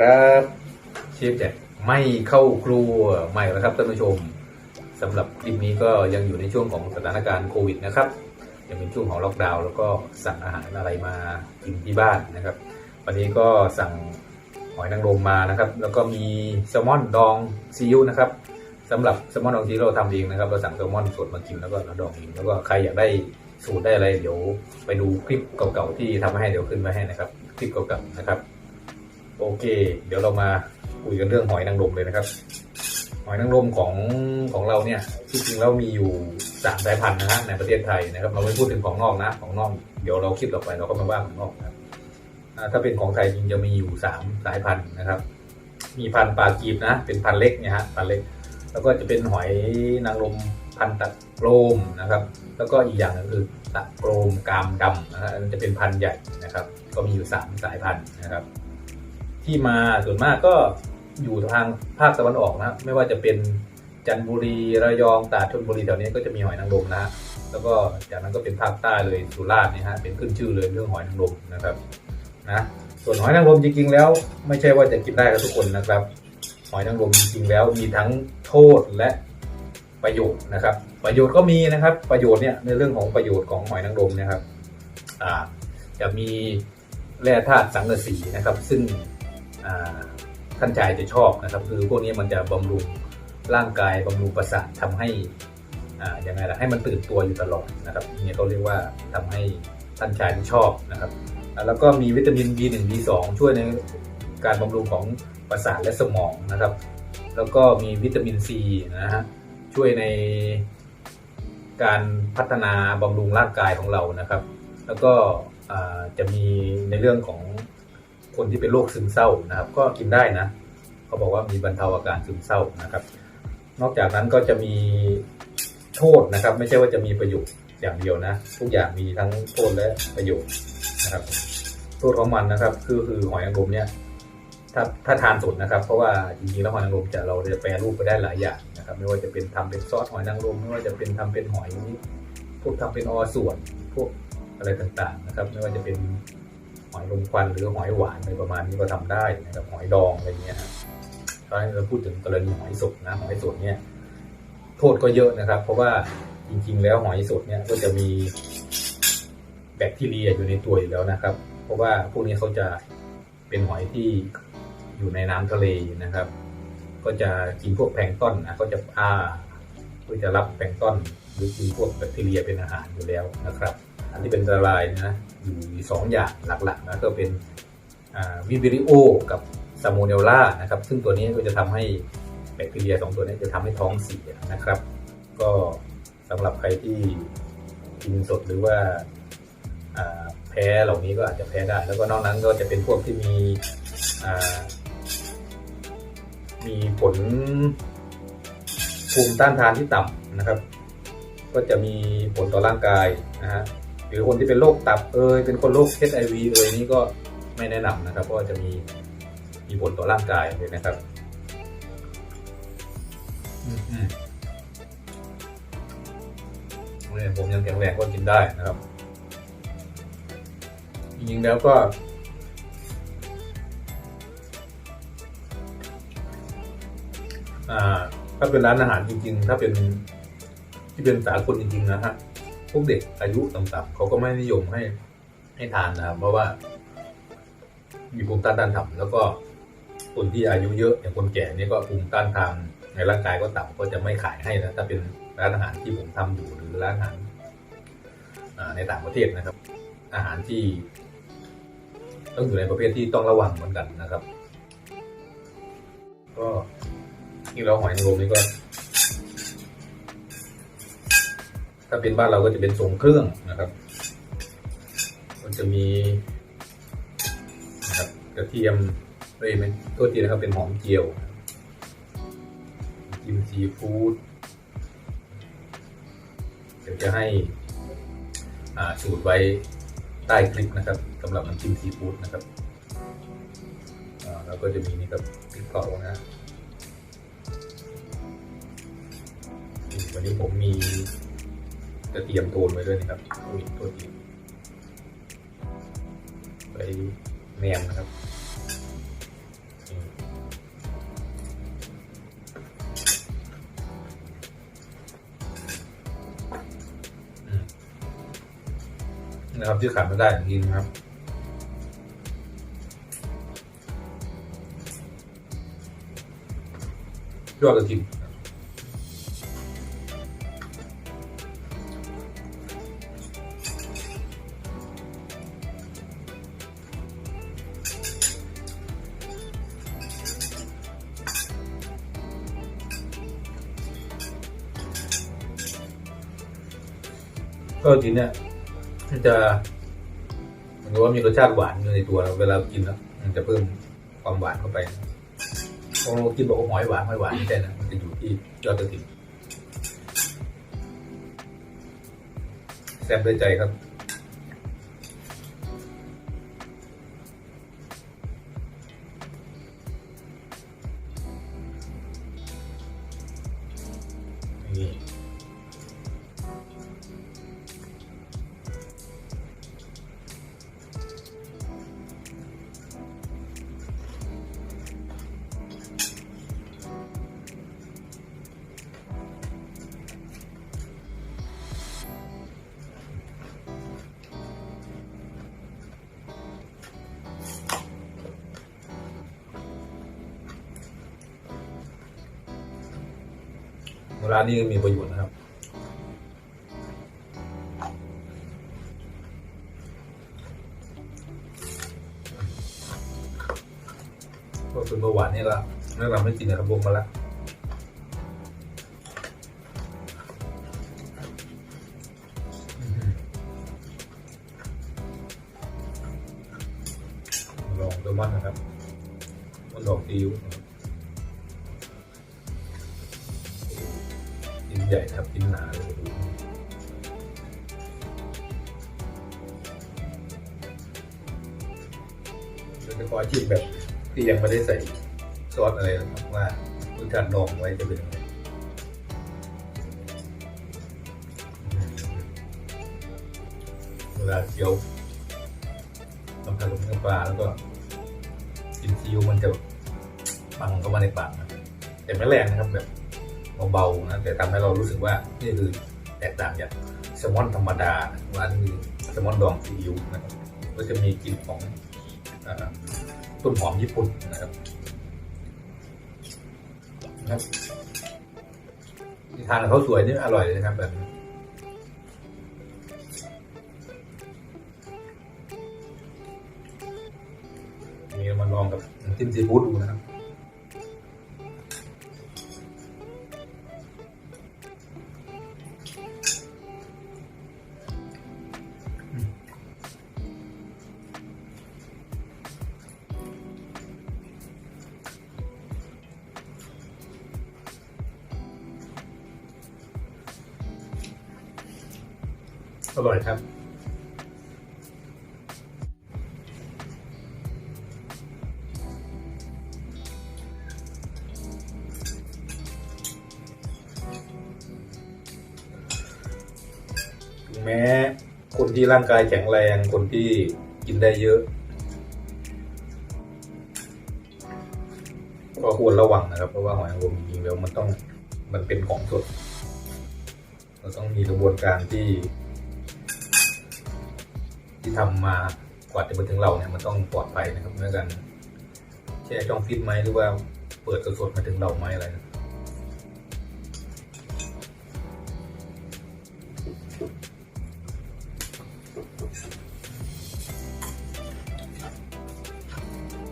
ครับเชฟแจ็คไม่เข้าครัวใหม่แล้วครับท่านผู้ชมสำหรับคลิปนี้ก็ยังอยู่ในช่วงของสถานการณ์โควิดนะครับยังเป็นช่วงของล็อกดาวน์แล้วก็สั่งอาหารอะไรมากินที่บ้านนะครับ วันนี้ก็สั่งหอยนางรมมานะครับ แล้วก็มีแซลมอนดองซีอิ๊วนะครับสำหรับแซลมอนดองซีอิ๊วเราทำเองนะครับเราสั่งแซลมอนสดมากินแล้วก็เราดองเองแล้วก็ใครอยากได้สูตรได้อะไรเดี๋ยวไปดูคลิปเก่าๆที่ทำให้เดี๋ยวขึ้นมาให้นะครับคลิปเก่าๆนะครับ โอเค เดี๋ยวเรามาคุยกันเรื่องหอยนางรมเลยนะครับ หอยนางรมของของเราเนี่ยที่จริงแล้วมีอยู่สามสายพันธุ์นะฮะในประเทศไทยนะครับ เราไม่พูดถึงของนอกนะ ของนอก เดี๋ยวเราคลิปต่อไปเราก็มาว่าของนอกนะครับถ้าเป็นของไทยจริงจะมีอยู่สามสายพันธุ์นะครับ มีพันธุ์ปลากีบนะ เป็นพันธุ์เล็กเนี่ยฮะพันธุ์เล็ก แล้วก็จะเป็นหอยนางรมพันธุ์ตะโกรมนะครับ แล้วก็อีกอย่างหนึงคือตะโกรมกามดำนะฮะอันจะเป็นพันธุ์ใหญ่นะครับ ก็มีอยู่สามสายพันธุ์นะครับ ที่มาส่วนมากก็อยู่ทางภาคตะวันออกนะไม่ว่าจะเป็นจันทบุรีระยองตราดชลบุรีแถวนี้ก็จะมีหอยนางรมนะฮะแล้วก็จากนั้นก็เป็นภาคใต้เลยสุราษฎร์นี่ฮะเป็นขึ้นชื่อเลยเรื่องหอยนางรมนะครับนะส่วนหอยนางรมจริงๆแล้ว ไม่ใช่ว่าจะกินได้กับทุกคนนะครับ หอยนางรมจริงๆแล้วมีทั้งโทษและประโยชน์นะครับ ประโยชน์ก็มีนะครับ ประโยชน์เนี่ยในเรื่องของประโยชน์ของหอยนางรมนะครับอ่าจะมีแร่ธาตุสังกะสีนะครับ ซึ่ง ท่านชายจะชอบนะครับ คือพวกนี้มันจะบำรุงร่างกายบำรุงประสาททำให้อ่ายังไงล่ะให้มันตื่นตัวอยู่ตลอดนะครับนี่เขาเรียกว่าทำให้ท่านชายที่ชอบนะครับ แล้วก็มีวิตามิน B1 B2 ช่วยในการบำรุงของประสาทและสมองนะครับ แล้วก็มีวิตามินซีนะฮะช่วยในการพัฒนาบำรุงร่างกายของเรานะครับ แล้วก็จะมีในเรื่องของ คนที่เป็นโรคซึมเศร้านะครับ ก็กินได้นะ เขาบอกว่ามีบรรเทาอาการซึมเศร้านะครับ นอกจากนั้นก็จะมีโทษนะครับ ไม่ใช่ว่าจะมีประโยชน์อย่างเดียวนะ ทุกอย่างมีทั้งโทษและประโยชน์นะครับ โทษของมันนะครับ คือคือหอยนางรมเนี่ยถ้าถ้าทานสดนะครับ เพราะว่าจริงๆแล้วหอยนางรมจะเราจะแปรรูปไปได้หลายอย่างนะครับ ไม่ว่าจะเป็นทำเป็นซอสหอยนางรมไม่ว่าจะเป็นทำเป็นหอยพวกทำเป็นอส่วนพวกอะไรต่างๆนะครับ ไม่ว่าจะเป็น อยลมควันหรือหอยหวานอะไรประมาณนี้ก็ทำได้นะครับหอยดองอะไรเงี้ยครับตอนนี้เราพูดถึงกรณีหอยสดนะหอยสดเนี่ยโทษก็เยอะนะครับ เพราะว่าจริง ๆ แล้วหอยสดเนี่ยก็จะมีแบคทีเรียอยู่ในตัวอยู่แล้วนะครับ เพราะว่าพวกนี้เขาจะเป็นหอยที่อยู่ในน้ำทะเลนะครับ ก็จะกินพวกแพลงต้นนะก็จะอ้าเพื่อจะรับแพลงต้นหรือกินพวกแบคทีเรียเป็นอาหารอยู่แล้วนะครับ อันที่เป็นอันตรายนะ อยู่สองอย่างหลักๆนะก็เป็นวิบิริโอกับซาโมเนลล่านะครับซึ่งตัวนี้ก็จะทำให้แบคทีเรียสองตัวนี้จะทำให้ท้องเสียนะครับ ก็สำหรับใครที่กินสดหรือว่าแพ้เหล่านี้ก็อาจจะแพ้ได้ แล้วก็นอกนั้นก็จะเป็นพวกที่มีมีผลภูมิต้านทานที่ต่ำนะครับ ก็จะมีผลต่อร่างกายนะฮะ หรือคนที่เป็นโรคตับเอยเป็นคนโรค HIV เอยนี่ก็ไม่แนะนำนะครับ เพราะจะมีมีผลต่อร่างกายเลยนะครับอืมอืมเนี่ยผมยังแข็งแรงก็กินได้นะครับ จริงๆแล้วก็ อ่า ถ้าเป็นร้านอาหารจริงๆ ถ้าเป็นที่เป็นสากลจริงๆนะฮะ พวกเด็กอายุต่ำๆเขาก็ไม่นิยมให้ให้ทานนะครับเพราะว่า มีภูมิต้านทานต่ำแล้วก็คนที่อายุเยอะอย่างคนแก่นี่ก็ภูมิต้านทานในร่างกายก็ต่ำก็จะไม่ขายให้นะถ้าเป็นร้านอาหารที่ผมทำอยู่หรือร้านอาหารในต่างประเทศนะครับ อาหารที่ ต้องอยู่ในประเภทที่ต้องระวังเหมือนกันนะครับ ก็ที่เราหอยนางรมนี่ก็ ถ้าเป็นบ้านเราก็จะเป็นทรงเครื่องนะครับก็จะมีนะครับกระเทียมเอ้ยไม่ตัวทีนะครับเป็นหอมเจียวกิมซีฟู้ดเดี๋ยวจะให้อ่าสูตรไว้ใต้คลิปนะครับสำหรับน้ำจิ้มซีฟู้ดนะครับแล้วก็จะมีนี่ครับพริกเผานะวันนี้ผมมี จะเตรียมโทนไว้ด้วยนะครับมีตัวทีไปแนมนะครับนะครับที่ขาดไม่ได้จริงครับยอดกระถิ่น ก็จริงเนี่ยมันจะมันว่ามีรสชาติหวานอยู่ในตัวเราเวลากินแล้วมันจะเพิ่มความหวานเข้าไปพอเรากินบอกว่าหอยหวานหอยหวานไม่ใช่นะมันจะอยู่ที่ยอดกระถิ่นแซ่บด้วยใจครับ ร้านนี้มีประโยชน์นะครับ ก็เป็นเบาหวานนี่ละแนะนำให้กินนะครับวมมาละ เราะขอชิมแบบที่ยังไม่ได้ใส่ซอสอะไรนะครับว่ารสชาติดองไว้จะเป็นยังไงเวลาเคี้ยวสัมผัสกับเนื้อปลาแล้วก็กินซีอิ๊วมันจะปังเข้ามาในปากนะแต่ไม่แรงนะครับแบบเบาๆนะแต่ทำให้เรารู้สึกว่านี่คือแตกต่างจากแซลมอนธรรมดาว่านี่คือแซลมอนดองซีอิ๊วนะครับก็จะมีกลิ่นของ ต้นหอมญี่ปุ่นนะครับครับที่ทานกับข้าวสวยนี่อร่อยเลยนะครับแบบนี้มีมาลองกับน้ำจิ้มซีฟู้ดดูนะครับ อร่อยครับ แม้คนที่ร่างกายแข็งแรงคนที่กินได้เยอะ ก็ควรระวังนะครับ เพราะว่าหอยนางรมจริงๆแล้วมันต้องมันเป็นของสดเราต้องมีกระบวนการที่ ที่ทำมากว่าจะมาถึงเราเนี่ยมันต้องปลอดภัยนะครับเมื่อกันแช่ช่องฟิตไหมหรือว่าเปิดสดๆมาถึงเราไหมอะไรนะ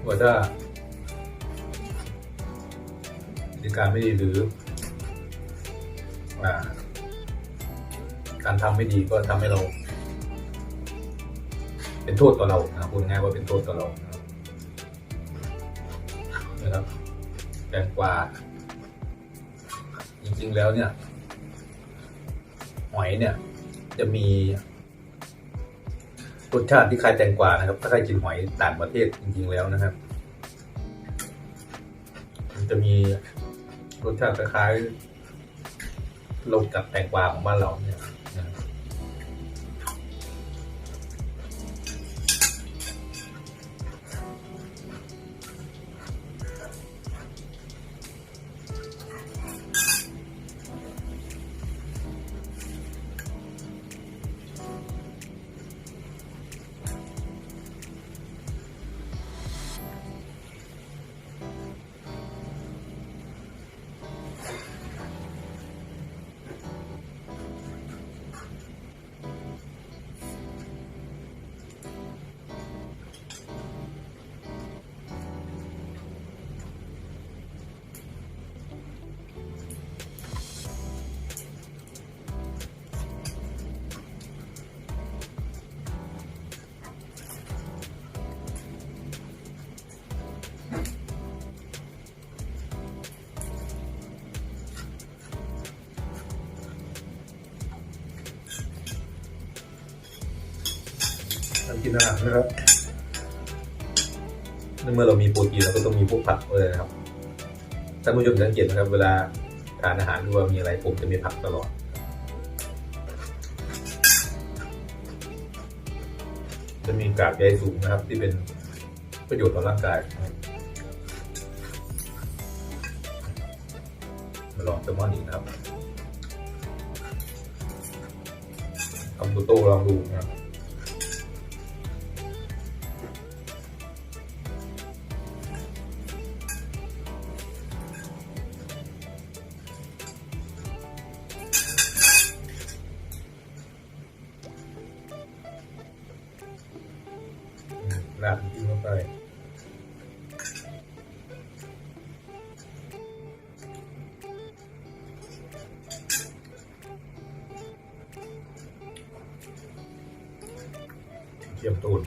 ว่าถ้าบริการไม่ดีหรืออ่าการทำไม่ดีก็ทำให้เรา เป็นโทษต่อเรานะครับพูดง่ายว่าเป็นโทษต่อเรานะครับแตงกวาจริงๆแล้วเนี่ยหอยเนี่ย จะมีรสชาติที่คล้ายแตงกวานะครับ ถ้าใครกินหอยต่างประเทศจริงๆแล้วนะครับ มันจะมีรสชาติคล้ายๆลงกับแตงกวาของบ้านเราเนี่ย กินอาหารนะครับในเมื่อเรามีโปรตีนเราก็ต้องมีพวกผักเลยนะครับท่านผู้ชมสังเกตนะครับ เวลาทานอาหารหรือว่ามีอะไรผมจะมีผักตลอดจะมีกากใยสูงนะครับ ที่เป็นประโยชน์ต่อร่างกายมาลองแซลมอนอีกนะครับคำบูโตลองดูนะครับ ราดน้ำจิ้มเข้าไปเทียมตูน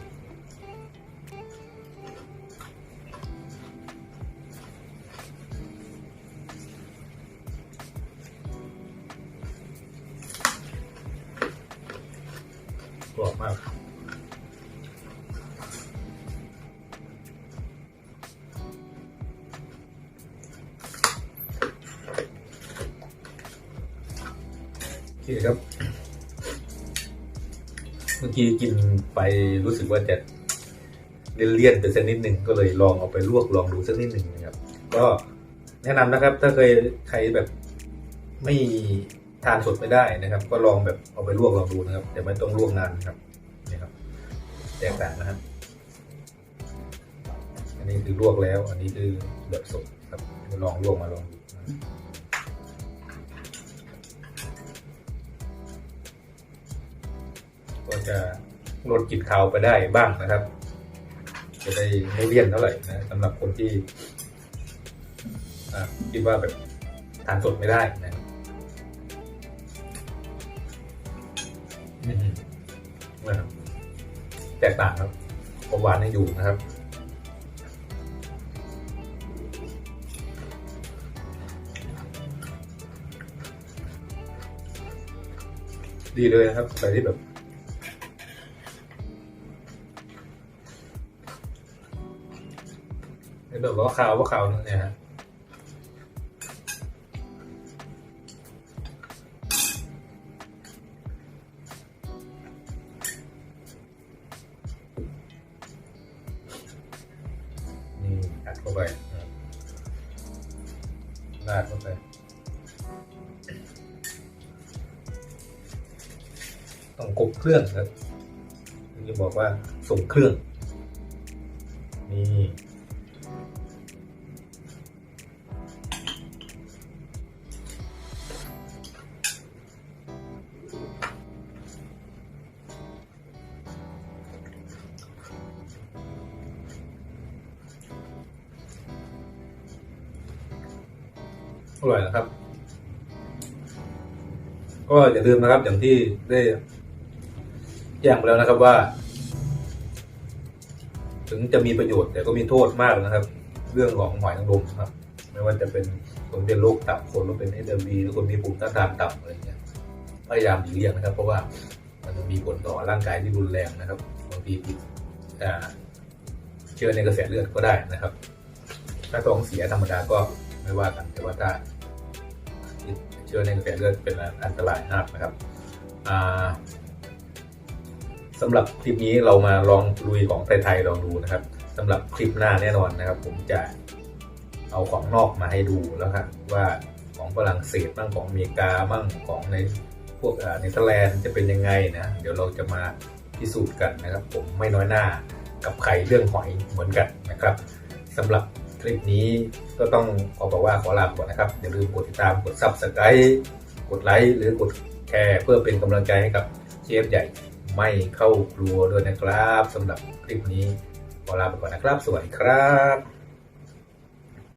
กรอบมาก เคครับ เมื่อกี้กินไปรู้สึกว่าจะเลี่ยนๆไปสักนิดหนึ่งก็เลยลองเอาไปลวกลองดูสักนิดหนึ่งนะครับ ก็แนะนำนะครับ ถ้าเคยใครแบบไม่ทานสดไม่ได้นะครับ ก็ลองแบบเอาไปลวกลองดูนะครับ แต่ไม่ต้องลวกนานนะครับนี่ครับแตกต่างนะครับ อันนี้คือลวกแล้ว อันนี้คือแบบสดครับลองลวกมาลองดู ก็จะลดกลิ่นคาวไปได้บ้างนะครับ จะได้ไม่เลี่ยนเท่าไหร่นะสำหรับคนที่อ่าคิดว่าแบบทานสดไม่ได้นะนะครับแตกต่างครับความหวานยังอยู่นะครับดีเลยนะครับใครที่แบบ ไอ้แบบว่าขาวว่าขาวนั่นเนี่ยฮะนี่อัดเข้าไปนะครับราดเข้าไปต้องกบเครื่องครับถึงจะบอกว่าส่งเครื่อง อร่อยนะครับ ก็อย่าลืมนะครับ อย่างที่ได้แจ้งไปแล้วนะครับว่า ถึงจะมีประโยชน์แต่ก็มีโทษมากนะครับ เรื่องของหอยนางรมครับ ไม่ว่าจะเป็นคนเป็นโรคตับคนเป็นเอชวีหรือคนมีภูมิต้านทานต่ำอะไรเงี้ยพยายามหลีกเลี่ยงนะครับ เพราะว่ามันมีผลต่อร่างกายที่รุนแรงนะครับบางทีติดเชื้อในกระแสเลือดก็ได้นะครับ ถ้าท้องเสียธรรมดาก็ ไม่ว่ากันแต่ว่าถ้าเชื้อในกระแสเลือดเป็นอันตรายมากนะครับอ่าสำหรับคลิปนี้เรามาลองลุยของไทยๆลองดูนะครับสำหรับคลิปหน้าแน่นอนนะครับ ผมจะเอาของนอกมาให้ดูแล้วครับว่าของฝรั่งเศสบ้างของอเมริกาบ้างของในพวกเนเธอร์แลนด์จะเป็นยังไงนะ เดี๋ยวเราจะมาพิสูจน์กันนะครับ ผมไม่น้อยหน้ากับใครเรื่องหอยเหมือนกันนะครับสำหรับ คลิปนี้ก็ต้องขอบอกว่าขอลาไปก่อนนะครับ อย่าลืมกดติดตามกด subscribe กดไลค์หรือกดแชร์เพื่อเป็นกำลังใจให้กับเชฟใหญ่ไม่เข้าครัวด้วยนะครับสำหรับคลิปนี้ขอลาไปก่อนนะครับ สวัสดีครับ